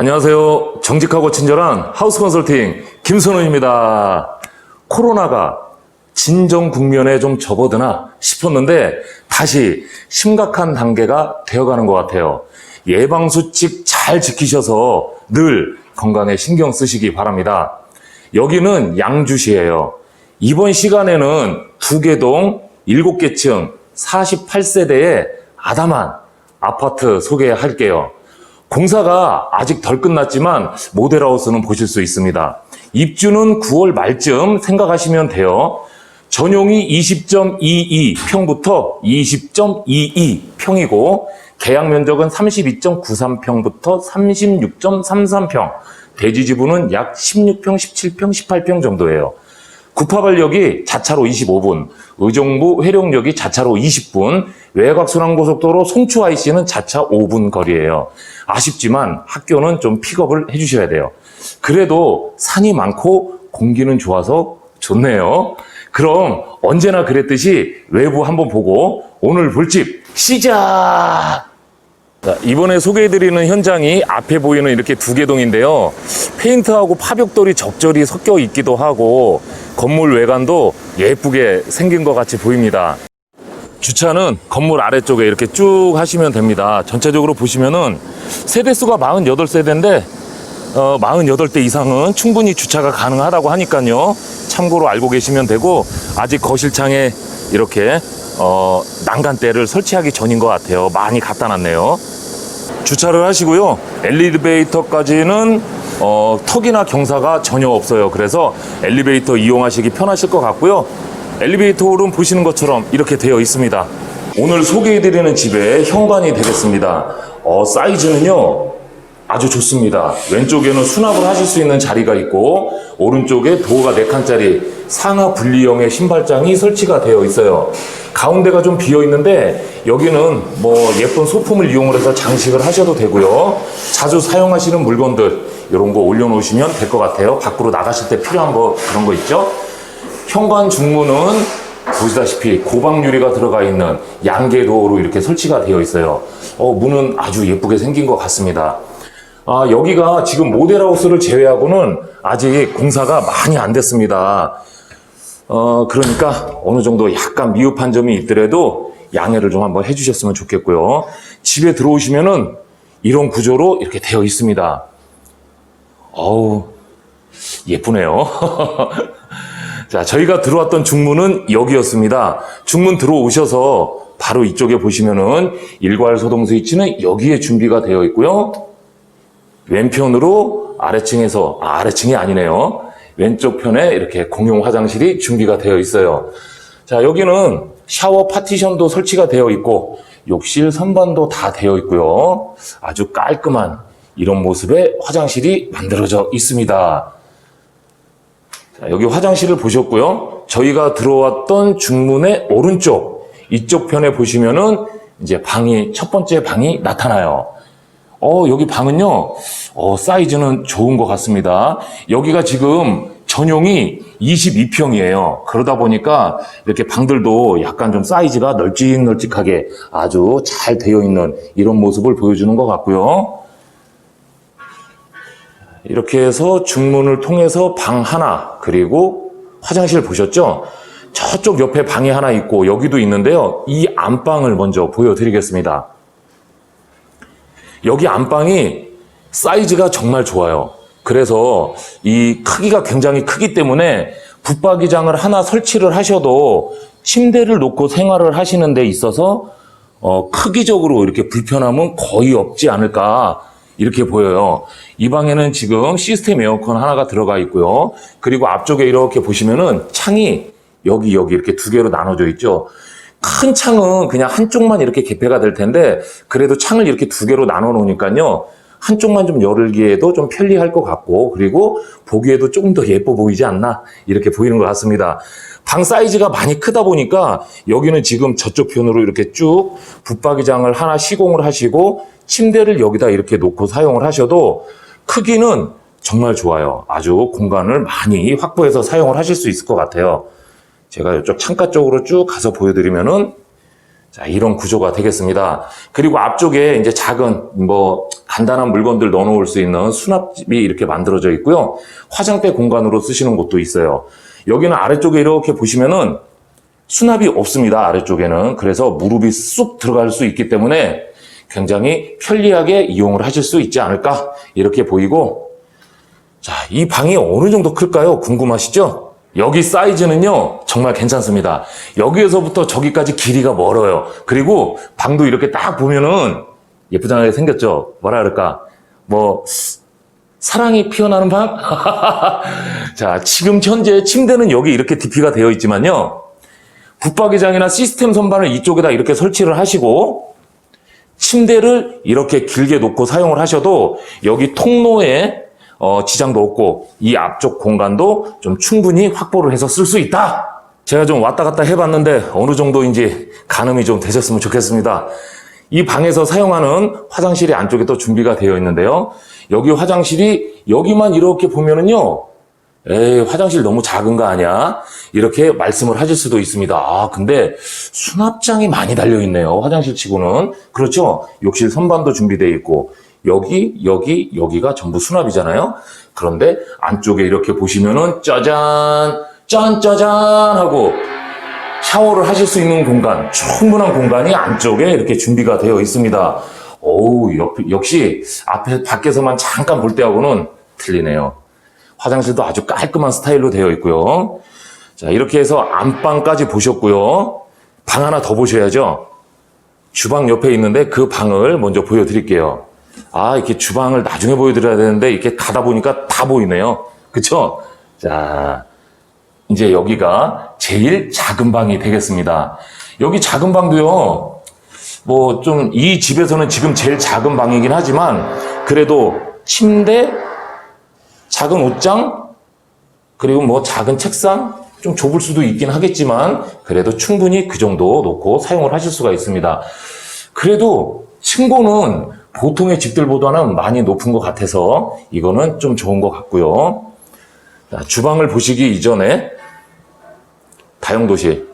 안녕하세요. 정직하고 친절한 하우스 컨설팅 김선우입니다. 코로나가 진정 국면에 좀 접어드나 싶었는데 다시 심각한 단계가 되어가는 것 같아요. 예방수칙 잘 지키셔서 늘 건강에 신경 쓰시기 바랍니다. 여기는 양주시예요. 이번 시간에는 두개동 7개층 48세대의 아담한 아파트 소개할게요. 공사가 아직 덜 끝났지만 모델하우스는 보실 수 있습니다. 입주는 9월 말쯤 생각하시면 돼요. 전용이 20.22 평부터 20.22 평이고 계약 면적은 32.93 평부터 36.33 평. 대지 지분은 약 16평, 17평, 18평 정도예요. 구파발역이 자차로 25분, 의정부 회룡역이 자차로 20분, 외곽순환고속도로 송추 IC는 자차 5분 거리예요. 아쉽지만 학교는 좀 픽업을 해주셔야 돼요. 그래도 산이 많고 공기는 좋아서 좋네요. 그럼 언제나 그랬듯이 외부 한번 보고 오늘 볼집 시작! 자, 이번에 소개해드리는 현장이 앞에 보이는 이렇게 두 개동인데요. 페인트하고 파벽돌이 적절히 섞여 있기도 하고 건물 외관도 예쁘게 생긴 것 같이 보입니다. 주차는 건물 아래쪽에 이렇게 쭉 하시면 됩니다. 전체적으로 보시면은 세대수가 48세대인데 어, 48대 이상은 충분히 주차가 가능하다고 하니까요. 참고로 알고 계시면 되고 아직 거실창에 이렇게 어, 난간대를 설치하기 전인 것 같아요. 많이 갖다 놨네요. 주차를 하시고요. 엘리베이터까지는 어, 턱이나 경사가 전혀 없어요. 그래서 엘리베이터 이용하시기 편하실 것 같고요. 엘리베이터 홀은 보시는 것처럼 이렇게 되어 있습니다. 오늘 소개해드리는 집의 현관이 되겠습니다. 어, 사이즈는요. 아주 좋습니다. 왼쪽에는 수납을 하실 수 있는 자리가 있고 오른쪽에 도어가 4칸짜리 상하 분리형의 신발장이 설치가 되어 있어요. 가운데가 좀 비어 있는데 여기는 뭐 예쁜 소품을 이용을 해서 장식을 하셔도 되고요. 자주 사용하시는 물건들 이런 거 올려놓으시면 될 것 같아요. 밖으로 나가실 때 필요한 거 그런 거 있죠. 현관 중문은 보시다시피 고방 유리가 들어가 있는 양계 도어로 이렇게 설치가 되어 있어요. 어, 문은 아주 예쁘게 생긴 것 같습니다. 아, 여기가 지금 모델하우스를 제외하고는 아직 공사가 많이 안 됐습니다. 어, 그러니까 어느 정도 약간 미흡한 점이 있더라도 양해를 좀 한번 해주셨으면 좋겠고요. 집에 들어오시면은 이런 구조로 이렇게 되어 있습니다. 어우, 예쁘네요. 자, 저희가 들어왔던 중문은 여기였습니다. 중문 들어오셔서 바로 이쪽에 보시면은 일괄 소동 스위치는 여기에 준비가 되어 있고요. 왼편으로 아래층에서, 아, 아래층이 아니네요. 왼쪽 편에 이렇게 공용 화장실이 준비가 되어 있어요. 자, 여기는 샤워 파티션도 설치가 되어 있고, 욕실 선반도 다 되어 있고요. 아주 깔끔한 이런 모습의 화장실이 만들어져 있습니다. 자, 여기 화장실을 보셨고요. 저희가 들어왔던 중문의 오른쪽, 이쪽 편에 보시면은 이제 방이, 첫 번째 방이 나타나요. 어, 여기 방은요, 어, 사이즈는 좋은 것 같습니다. 여기가 지금 전용이 22평이에요. 그러다 보니까 이렇게 방들도 약간 좀 사이즈가 널찍널찍하게 아주 잘 되어 있는 이런 모습을 보여주는 것 같고요. 이렇게 해서 중문을 통해서 방 하나, 그리고 화장실 보셨죠? 저쪽 옆에 방이 하나 있고 여기도 있는데요. 이 안방을 먼저 보여드리겠습니다. 여기 안방이 사이즈가 정말 좋아요. 그래서 이 크기가 굉장히 크기 때문에 붙박이장을 하나 설치를 하셔도 침대를 놓고 생활을 하시는 데 있어서 어, 크기적으로 이렇게 불편함은 거의 없지 않을까 이렇게 보여요. 이 방에는 지금 시스템 에어컨 하나가 들어가 있고요. 그리고 앞쪽에 이렇게 보시면은 창이 여기 여기 이렇게 두 개로 나눠져 있죠. 큰 창은 그냥 한쪽만 이렇게 개폐가 될 텐데 그래도 창을 이렇게 두 개로 나눠 놓으니까요. 한쪽만 좀 열기에도 좀 편리할 것 같고 그리고 보기에도 조금 더 예뻐 보이지 않나 이렇게 보이는 것 같습니다. 방 사이즈가 많이 크다 보니까 여기는 지금 저쪽 편으로 이렇게 쭉 붙박이장을 하나 시공을 하시고 침대를 여기다 이렇게 놓고 사용을 하셔도 크기는 정말 좋아요. 아주 공간을 많이 확보해서 사용을 하실 수 있을 것 같아요. 제가 이쪽 창가 쪽으로 쭉 가서 보여드리면은 자, 이런 구조가 되겠습니다. 그리고 앞쪽에 이제 작은, 뭐, 간단한 물건들 넣어 놓을 수 있는 수납집이 이렇게 만들어져 있고요. 화장대 공간으로 쓰시는 곳도 있어요. 여기는 아래쪽에 이렇게 보시면은 수납이 없습니다. 아래쪽에는. 그래서 무릎이 쑥 들어갈 수 있기 때문에 굉장히 편리하게 이용을 하실 수 있지 않을까? 이렇게 보이고, 자, 이 방이 어느 정도 클까요? 궁금하시죠? 여기 사이즈는요, 정말 괜찮습니다. 여기에서부터 저기까지 길이가 멀어요. 그리고 방도 이렇게 딱 보면은 예쁘장하게 생겼죠? 뭐라 그럴까? 뭐, 사랑이 피어나는 방? 자, 지금 현재 침대는 여기 이렇게 DP가 되어 있지만요. 붙박이장이나 시스템 선반을 이쪽에다 이렇게 설치를 하시고, 침대를 이렇게 길게 놓고 사용을 하셔도 여기 통로에 어, 지장도 없고 이 앞쪽 공간도 좀 충분히 확보를 해서 쓸 수 있다. 제가 좀 왔다 갔다 해봤는데 어느 정도인지 가늠이 좀 되셨으면 좋겠습니다. 이 방에서 사용하는 화장실이 안쪽에 또 준비가 되어 있는데요. 여기 화장실이 여기만 이렇게 보면은요. 에이, 화장실 너무 작은 거 아니야? 이렇게 말씀을 하실 수도 있습니다. 아, 근데 수납장이 많이 달려 있네요. 화장실 치고는. 그렇죠? 욕실 선반도 준비되어 있고, 여기, 여기, 여기가 전부 수납이잖아요? 그런데 안쪽에 이렇게 보시면은 짜잔, 짠 짜잔 하고 샤워를 하실 수 있는 공간, 충분한 공간이 안쪽에 이렇게 준비가 되어 있습니다. 역, 역시 앞에, 밖에서만 잠깐 볼 때하고는 틀리네요. 화장실도 아주 깔끔한 스타일로 되어 있고요. 자, 이렇게 해서 안방까지 보셨고요. 방 하나 더 보셔야죠. 주방 옆에 있는데 그 방을 먼저 보여드릴게요. 아, 이렇게 주방을 나중에 보여드려야 되는데 이렇게 가다 보니까 다 보이네요. 그쵸? 자, 이제 여기가 제일 작은 방이 되겠습니다. 여기 작은 방도요, 뭐 좀 이 집에서는 지금 제일 작은 방이긴 하지만 그래도 침대, 작은 옷장, 그리고 뭐 작은 책상, 좀 좁을 수도 있긴 하겠지만 그래도 충분히 그 정도 놓고 사용을 하실 수가 있습니다. 그래도 층고는 보통의 집들보다는 많이 높은 것 같아서 이거는 좀 좋은 것 같고요. 자, 주방을 보시기 이전에 다용도실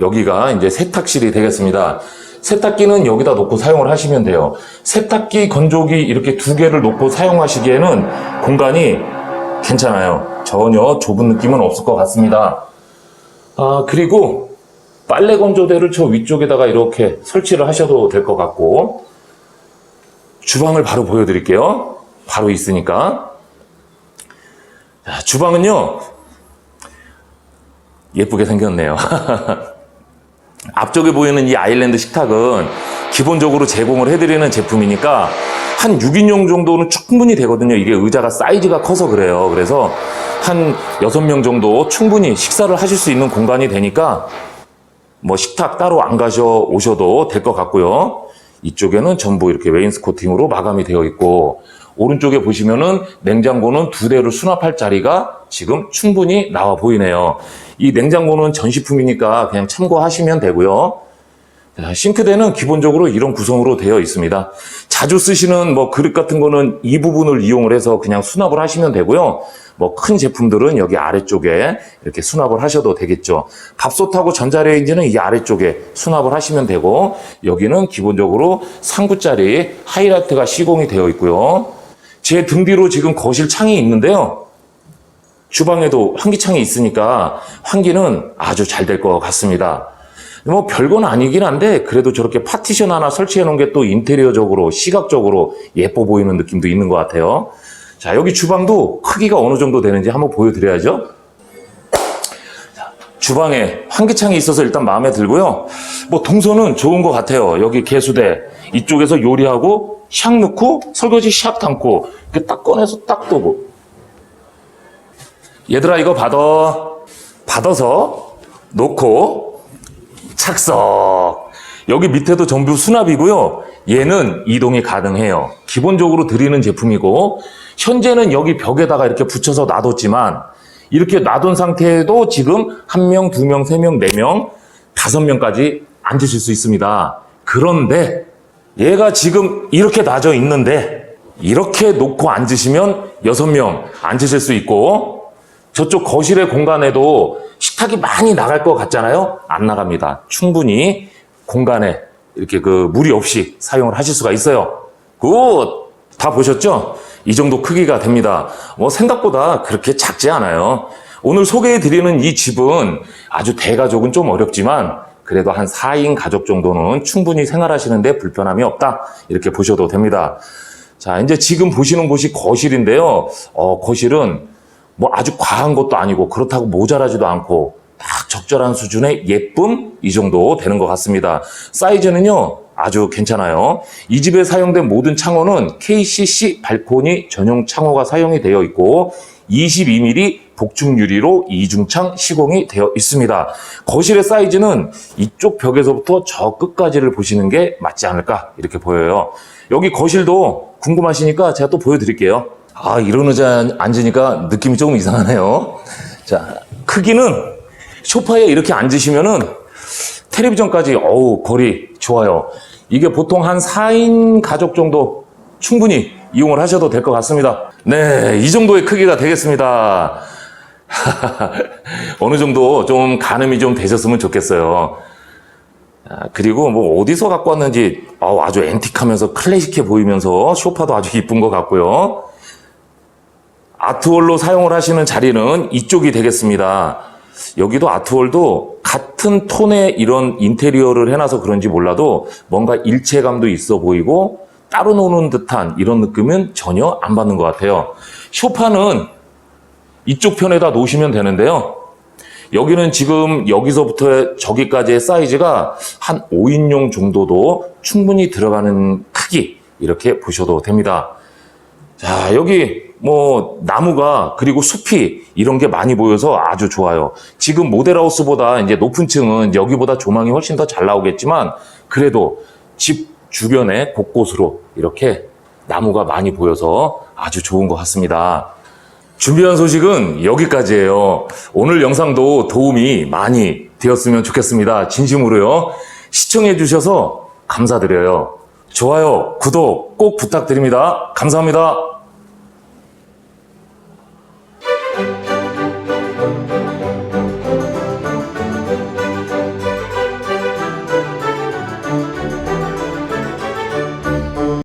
여기가 이제 세탁실이 되겠습니다. 세탁기는 여기다 놓고 사용을 하시면 돼요. 세탁기, 건조기 이렇게 두 개를 놓고 사용하시기에는 공간이 괜찮아요. 전혀 좁은 느낌은 없을 것 같습니다. 아, 그리고 빨래 건조대를 저 위쪽에다가 이렇게 설치를 하셔도 될 것 같고, 주방을 바로 보여드릴게요. 바로 있으니까. 자, 주방은요, 예쁘게 생겼네요. 앞쪽에 보이는 이 아일랜드 식탁은 기본적으로 제공을 해드리는 제품이니까 한 6인용 정도는 충분히 되거든요. 이게 의자가 사이즈가 커서 그래요. 그래서 한 6명 정도 충분히 식사를 하실 수 있는 공간이 되니까 뭐 식탁 따로 안 가셔 오셔도 될 것 같고요. 이쪽에는 전부 이렇게 웨인스 코팅으로 마감이 되어 있고 오른쪽에 보시면은 냉장고는 두 대를 수납할 자리가 지금 충분히 나와 보이네요. 이 냉장고는 전시품이니까 그냥 참고하시면 되고요. 자, 싱크대는 기본적으로 이런 구성으로 되어 있습니다. 자주 쓰시는 뭐 그릇 같은 거는 이 부분을 이용을 해서 그냥 수납을 하시면 되고요. 뭐 큰 제품들은 여기 아래쪽에 이렇게 수납을 하셔도 되겠죠. 밥솥하고 전자레인지는 이 아래쪽에 수납을 하시면 되고 여기는 기본적으로 상구짜리 하이라이트가 시공이 되어 있고요. 제 등 뒤로 지금 거실 창이 있는데요. 주방에도 환기창이 있으니까 환기는 아주 잘 될 것 같습니다. 뭐 별건 아니긴 한데 그래도 저렇게 파티션 하나 설치해 놓은 게 또 인테리어적으로 시각적으로 예뻐 보이는 느낌도 있는 것 같아요. 자 여기 주방도 크기가 어느 정도 되는지 한번 보여드려야죠. 자, 주방에 환기창이 있어서 일단 마음에 들고요. 뭐 동선은 좋은 것 같아요. 여기 개수대 이쪽에서 요리하고 샥 넣고 설거지 샥 담고 이렇게 딱 꺼내서 딱 두고 얘들아 이거 받아 받아서 놓고 착석 여기 밑에도 전부 수납이고요 얘는 이동이 가능해요 기본적으로 드리는 제품이고 현재는 여기 벽에다가 이렇게 붙여서 놔뒀지만 이렇게 놔둔 상태에도 지금 한 명, 두 명, 세 명, 네 명, 다섯 명까지 앉으실 수 있습니다 그런데 얘가 지금 이렇게 놔져 있는데 이렇게 놓고 앉으시면 여섯 명 앉으실 수 있고 저쪽 거실의 공간에도 식탁이 많이 나갈 것 같잖아요? 안 나갑니다. 충분히 공간에 이렇게 그 무리 없이 사용을 하실 수가 있어요. 굿! 다 보셨죠? 이 정도 크기가 됩니다. 뭐 생각보다 그렇게 작지 않아요. 오늘 소개해 드리는 이 집은 아주 대가족은 좀 어렵지만 그래도 한 4인 가족 정도는 충분히 생활하시는데 불편함이 없다. 이렇게 보셔도 됩니다. 자, 이제 지금 보시는 곳이 거실인데요. 어, 거실은 뭐 아주 과한 것도 아니고 그렇다고 모자라지도 않고 딱 적절한 수준의 예쁨 이 정도 되는 것 같습니다. 사이즈는요 아주 괜찮아요. 이 집에 사용된 모든 창호는 KCC 발코니 전용 창호가 사용이 되어 있고 22mm 복층 유리로 이중창 시공이 되어 있습니다. 거실의 사이즈는 이쪽 벽에서부터 저 끝까지를 보시는 게 맞지 않을까 이렇게 보여요. 여기 거실도 궁금하시니까 제가 또 보여드릴게요. 아 이런 의자 앉으니까 느낌이 조금 이상하네요. 자 크기는 소파에 이렇게 앉으시면은 텔레비전까지 어우 거리 좋아요. 이게 보통 한 4인 가족 정도 충분히 이용을 하셔도 될 것 같습니다. 네, 이 정도의 크기가 되겠습니다. 어느 정도 좀 가늠이 좀 되셨으면 좋겠어요. 아, 그리고 뭐 어디서 갖고 왔는지 아주 앤틱하면서 클래식해 보이면서 소파도 아주 이쁜 것 같고요. 아트월로 사용을 하시는 자리는 이쪽이 되겠습니다. 여기도 아트월도 같은 톤의 이런 인테리어를 해놔서 그런지 몰라도 뭔가 일체감도 있어 보이고 따로 노는 듯한 이런 느낌은 전혀 안 받는 것 같아요. 쇼파는 이쪽 편에다 놓으시면 되는데요. 여기는 지금 여기서부터 저기까지의 사이즈가 한 5인용 정도도 충분히 들어가는 크기 이렇게 보셔도 됩니다. 자, 여기 뭐 나무가 그리고 숲이 이런 게 많이 보여서 아주 좋아요. 지금 모델하우스보다 이제 높은 층은 여기보다 조망이 훨씬 더 잘 나오겠지만 그래도 집 주변에 곳곳으로 이렇게 나무가 많이 보여서 아주 좋은 것 같습니다. 준비한 소식은 여기까지예요. 오늘 영상도 도움이 많이 되었으면 좋겠습니다. 진심으로요. 시청해 주셔서 감사드려요. 좋아요, 구독 꼭 부탁드립니다. 감사합니다.